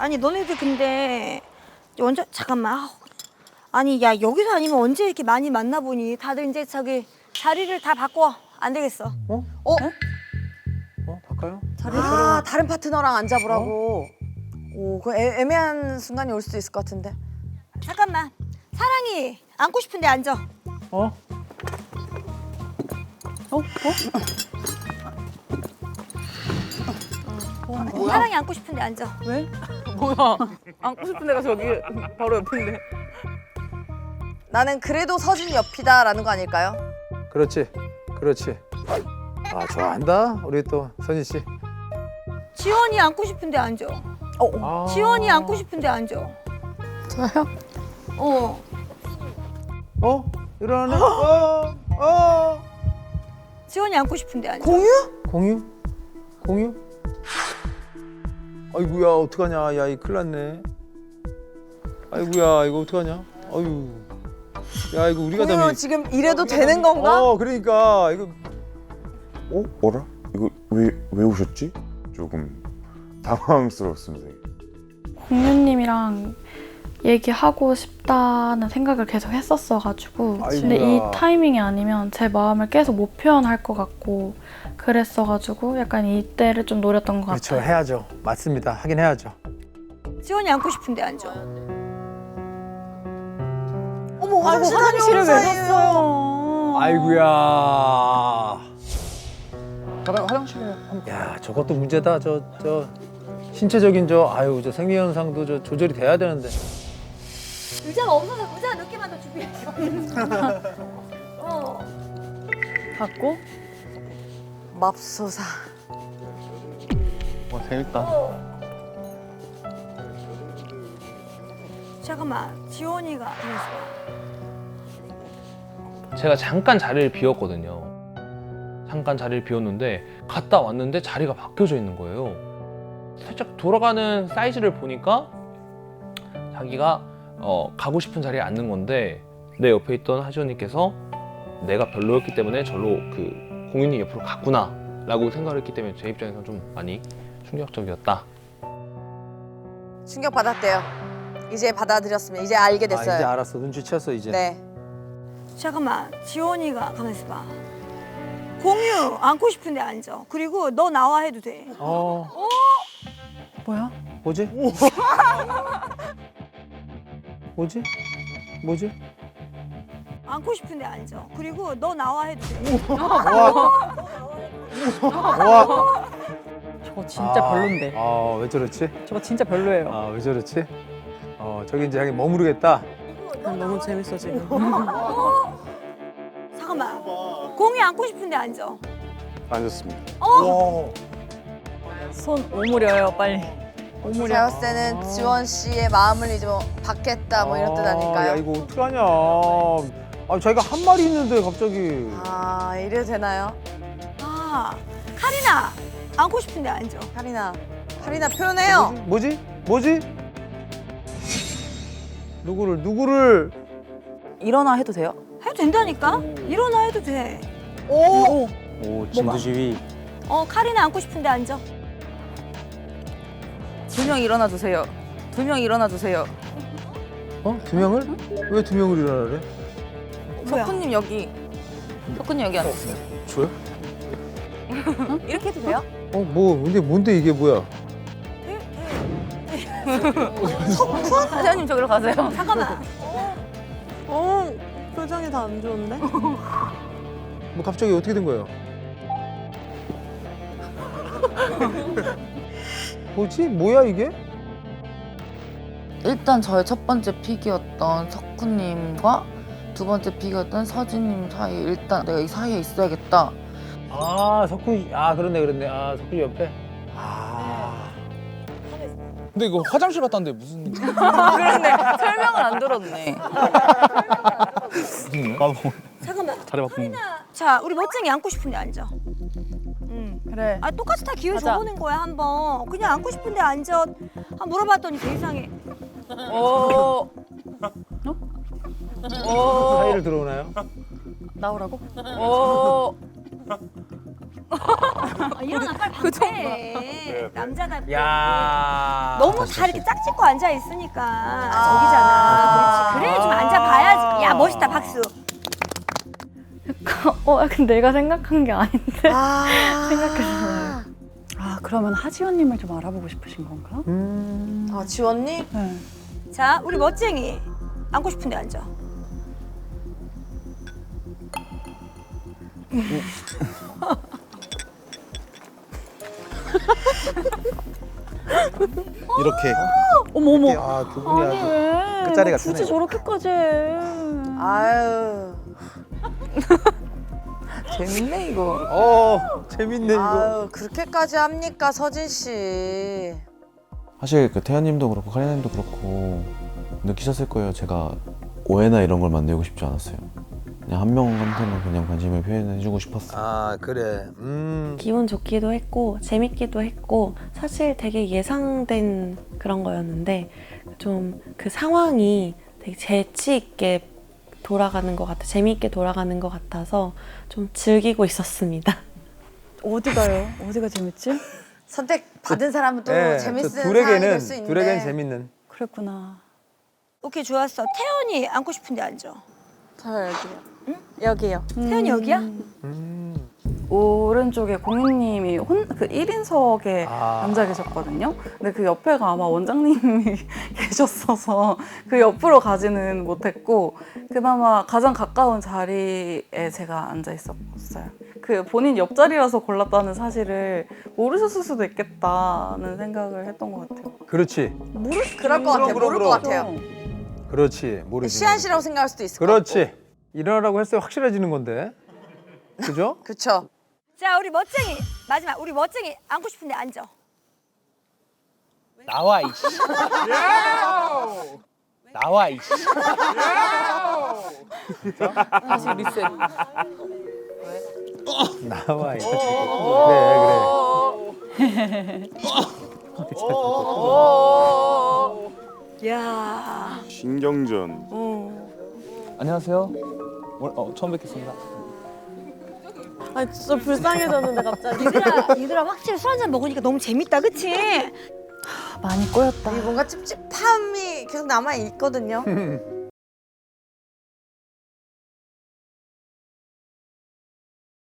아니 너네들 근데 완전 잠깐만. 아우. 아니 야 여기서 아니면 언제 이렇게 많이 만나 보니 다들 이제 저기 자리를 다 바꿔 안 되겠어. 어? 어? 어? 바꿔요? 아 다른 파트너랑 안 잡으라고. 오, 그 애, 애매한 순간이 올 수도 있을 것 같은데. 잠깐만. 사랑이 앉고 싶은데 앉아. 어? 사랑이 앉고 싶은데 앉아. 왜? 뭐야? 안고 싶은 데가 저기 바로 옆인데. 나는 그래도 서진 옆이다라는 거 아닐까요? 그렇지. 그렇지. 아, 좋아한다. 우리 또 선희 씨. 지원이 앉고 싶은데 앉아. 아. 지원이 앉고 싶은데 앉아. 저요? 어. 어? 일어나네. 어? 어? 지원이 앉고 싶은데 앉아. 공유? 공유? 공유? 아이고야, 어떡하냐. 야, 이 큰일 났네. 아이고야, 이거 어떡하냐. 아유. 야, 이거 우리가 다 공유 미... 지금 이래도 되는 건가? 어, 그러니까 이거 어? 뭐라? 이거 왜, 왜 오셨지? 조금 당황스러웠습니다. 공유님이랑 얘기하고 싶다는 생각을 계속 했었어가지고 근데 이 아이고야. 타이밍이 아니면 제 마음을 계속 못 표현할 것 같고 그랬어가지고 약간 이때를 좀 노렸던 것 그렇죠. 같아요. 해야죠. 맞습니다. 하긴 해야죠. 지원이 앉고 싶은데 앉아. 어머 화장실 다녀오는 사이에요. 아이고야. 화장실에 야, 저것도 문제다. 저 저 신체적인 저 아유, 저 생리 현상도 저 조절이 돼야 되는데. 의자가 없어서 의자 몇 개만 더 준비했어. 어. 받고 맙소사. 와 재밌다. 잠깐만. 지원이가 제가 잠깐 자리를 비웠거든요. 잠깐 자리를 비웠는데 갔다 왔는데 자리가 바뀌어져 있는 거예요. 살짝 돌아가는 사이즈를 보니까 자기가 어, 가고 싶은 자리에 앉는 건데 내 옆에 있던 하지원님께서 내가 별로였기 때문에 절로 그 공윤이 옆으로 갔구나 라고 생각을 했기 때문에 제 입장에서 좀 많이 충격적이었다. 충격 받았대요. 이제 받아들였으면 이제 알게 아, 이제 됐어요. 알았어. 눈치챘어, 이제. 네. 잠깐만. 지원이가 가만 있어 봐. 공유 앉고 싶은데 앉아. 그리고 너 나와 해도 돼. 어. 뭐야? 뭐지? 뭐지? 뭐지? 앉고 싶은데 앉아. 그리고 너 나와 해도 돼. 와. 저거 진짜 아, 별론데. 아, 왜 저렇지? 저거 진짜 별로예요. 아, 왜 저렇지? 어, 저기 이제 하긴 머무르겠다. 너무 재밌어 지금. 잠깐만. 공유 앉고 싶은데 앉아. 앉았습니다. 손 오므려요 빨리. 제가 봤을 때는 지원 씨의 마음을 이제 뭐 받겠다 뭐 이런 뜻 아, 야, 아닐까요? 이거 어떡하냐. 아, 자기가 한 말이 있는데 갑자기. 아 이래도 되나요? 아, 카리나 앉고 싶은데 앉아. 카리나. 카리나 표현해요. 뭐지? 뭐지? 뭐지? 누구를 누구를 일어나 해도 돼요? 해도 된다니까? 일어나 해도 돼. 오. 오 진두지휘. 어, 카리나 앉고 싶은데 앉아. 두 명 일어나 주세요. 두 명 일어나 주세요. 어? 두 명을? 왜 두 명을 일어나래? 석훈님 여기. 석훈님 여기 앉으세요. 저요? 이렇게 해도 돼요? 어, 뭐 근데 뭔데 이게 뭐야? 사장님 저기로 가세요. 잠깐만. 어 표정이 다 안 좋은데? 뭐 갑자기 어떻게 된 거예요? 뭐지? 뭐야 이게? 일단 저의 첫 번째 픽이었던 석훈님과 두 번째 픽이었던 서진님 사이 일단 내가 이 사이에 있어야겠다. 아 석훈 아 그렇네 그렇네 아 석훈 옆에 아 근데 이거 화장실 갔다 왔는데 무슨 그런데 설명을 안 들었네. 무슨 까먹 잠깐만. 자리 바꾸는. 자, 우리 멋쟁이 앉고 싶은데 앉아. 응. 그래. 아, 똑같이 다 기회 맞아. 줘보는 거야, 한번. 그냥 앉고 싶은데 앉아. 한 물어봤더니 되게 이상해. 오. 오. 사이를 들어오나요? 나오라고? 오. 아, 일어나 빨리 그 정도. 방패. 남자답게. 야. 너무 다 이렇게 짝짓고 앉아 있으니까 저기잖아. 그렇지. 그래 좀 앉아봐야지. 야 멋있다 박수. 어, 근데 내가 생각한 게 아닌데 아. 생각했어요. 아 그러면 하지원님을 좀 알아보고 싶으신 건가? 아 지원님? 네. 자 우리 멋쟁이 앉고 싶은데 앉아. 이렇게. 어머 어머. 야, 두 분이 아니 아주 왜? 끝자리 너 같으네. 굳이 저렇게까지 해. 아유. 재밌네 이거. 어, 재밌네 이거. 아유 그렇게까지 합니까 서진 씨? 사실 그 태연님도 그렇고 카리나님도 그렇고 느끼셨을 거예요. 제가 오해나 이런 걸 만들고 싶지 않았어요. 그냥 한 명한테는 그냥 관심을 표현해주고 싶었어요. 아, 그래. 음. 기분 좋기도 했고 재밌기도 했고 사실 되게 예상된 그런 거였는데 좀 그 상황이 되게 재치 있게 돌아가는 것 같아 재미있게 돌아가는 것 같아서 좀 즐기고 있었습니다. 어디 가요? 어디가 재밌지? 선택 받은 사람은 또 네, 재밌는 저 상황이 둘에게는 될수 있는데. 둘에게는 재밌는. 그랬구나. 오케이 좋았어. 태연이 앉고 싶은데 앉아. 저 여기요. 여기요. 태연이 여기야? 음. 오른쪽에 공인님이 혼, 그 1인석에 아. 앉아 계셨거든요. 근데 그 옆에가 아마 원장님이 계셨어서 그 옆으로 가지는 못했고 그나마 가장 가까운 자리에 제가 앉아 있었어요. 그 본인 옆자리라서 골랐다는 사실을 모르셨을 수도 있겠다는 생각을 했던 것 같아요. 그렇지. 그럴 것 같아요. 모를 것 같아요. 그렇지. 모르지. 시안 씨라고 생각할 수도 있을 것 같고. 그렇지. 일어나라고 했어요. 확실해지는 건데. 그죠? 그쵸. 자 우리 멋쟁이 마지막 우리 멋쟁이 앉고 싶은데 앉아. 나와 이씨. 나와 이씨. 다시 리셋. 나와 있어. 그래, 야. 신경전. 어. 안녕하세요. 오늘 어, 처음 뵙겠습니다. 아 진짜 불쌍해졌는데 갑자기. 얘들아 얘들아 확실히 술 한잔 먹으니까 너무 재밌다 그치? 많이 꼬였다. 이 뭔가 찝찝함이 계속 남아 있거든요.